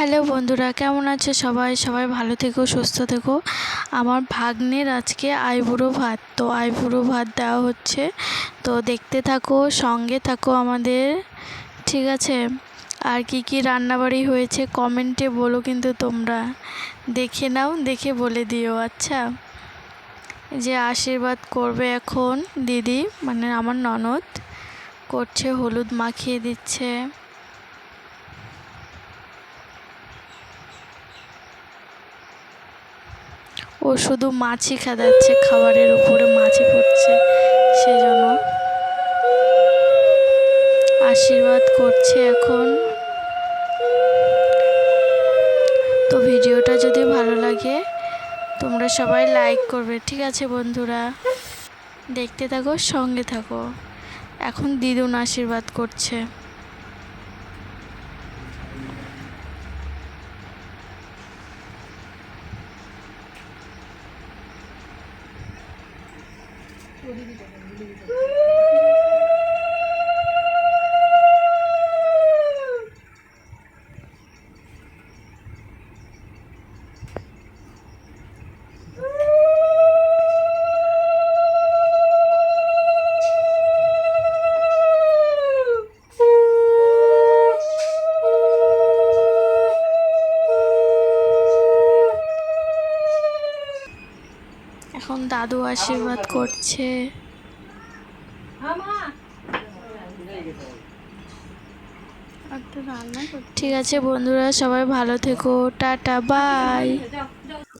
Hello বন্ধুরা, কেমন আছে সবাই? সবাই ভালো থেকো, সুস্থ থেকো। আমার ভাগ্নের আজকে আইবুড়ো ভাত। তো আইবুড়ো ভাত দেওয়া হচ্ছে। তো দেখতে থাকো, সঙ্গে থাকো আমাদের, ঠিক আছে? আর কি কি রান্নাবাড়ি হয়েছে কমেন্টে বলো কিন্তু তোমরা। দেখে নাও, দেখে বলে দিও আচ্ছা? যে আশীর্বাদ করবে এখন দিদি মানে আমার ননদ, করছে, হলুদ মাখিয়ে দিচ্ছে। ও শুধু মাছই খাদাচ্ছে, খাবারের উপরে মাছি পড়ছে, সেজন্য আশীর্বাদ করছে এখন। তো ভিডিওটা যদি ভালো লাগে, তোমরা সবাই লাইক করবে, ঠিক আছে বন্ধুরা? দেখতে থাকো, সঙ্গে থাকো। এখন দিদুন আশীর্বাদ করছে। 물리기 전에 물리기 전에. এখন দাদু আশীর্বাদ করছে। ঠিক আছে বন্ধুরা সবাই ভালো থেকো। Tata bye.